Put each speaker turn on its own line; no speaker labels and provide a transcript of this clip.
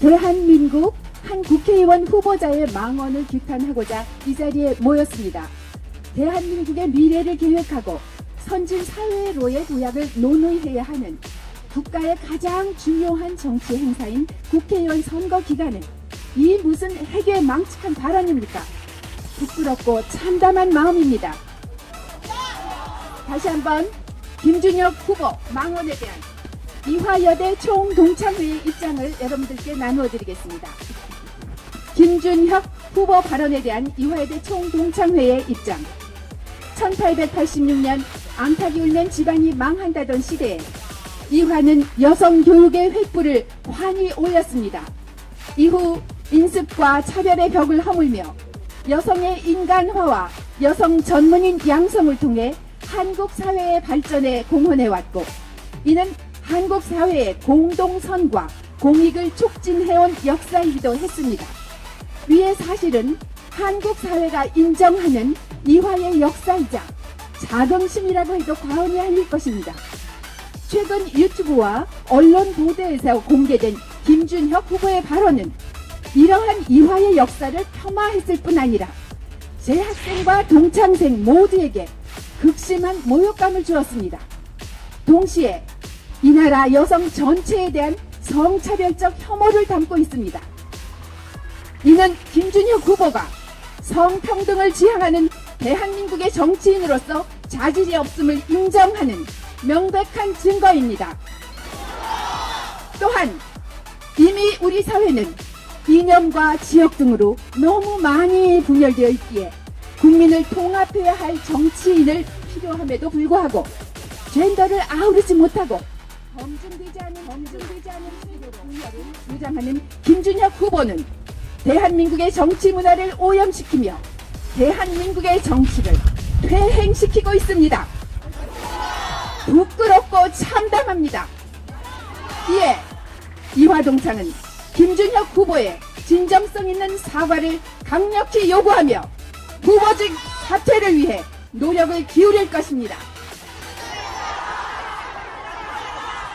대한민국 한 국회의원 후보자의 망언을 규탄하고자 이 자리에 모였습니다. 대한민국의 미래를 계획하고 선진 사회로의 도약을 논의해야 하는 국가의 가장 중요한 정치 행사인 국회의원 선거 기간에 이 무슨 해괴 망측한 발언입니까? 부끄럽고 참담한 마음입니다. 다시 한번 김준혁 후보 망언에 대한 이화여대 총동창회의 입장을 여러분들께 나누어 드리겠습니다. 김준혁 후보 발언에 대한 이화여대 총동창회의 입장. 1886년 암탉이 울면 집안이 망한다던 시대에 이화는 여성 교육의 횃불을 환히 올렸습니다. 이후 인습과 차별의 벽을 허물며 여성의 인간화와 여성 전문인 양성을 통해 한국 사회의 발전에 공헌해왔고 이는 한국 사회의 공동선과 공익을 촉진해온 역사이기도 했습니다. 위의 사실은 한국 사회가 인정하는 이화의 역사이자 자긍심이라고 해도 과언이 아닐 것입니다. 최근 유튜브와 언론 보도에서 공개된 김준혁 후보의 발언은 이러한 이화의 역사를 폄하했을 뿐 아니라 재학생과 동창생 모두에게 극심한 모욕감을 주었습니다. 동시에 이 나라 여성 전체에 대한 성차별적 혐오를 담고 있습니다. 이는 김준혁 후보가 성평등을 지향하는 대한민국의 정치인으로서 자질이 없음을 인정하는 명백한 증거입니다. 또한 이미 우리 사회는 이념과 지역 등으로 너무 많이 분열되어 있기에 국민을 통합해야 할 정치인을 필요함에도 불구하고 젠더를 아우르지 못하고 검증되지 않은 검증되지 않은 세계로 분열을 주장하는 김준혁 후보는 대한민국의 정치 문화를 오염시키며 대한민국의 정치를 퇴행시키고 있습니다. 부끄럽고 참담합니다. 이에 이화동창은 김준혁 후보의 진정성 있는 사과를 강력히 요구하며 후보직 사퇴를 위해 노력을 기울일 것입니다.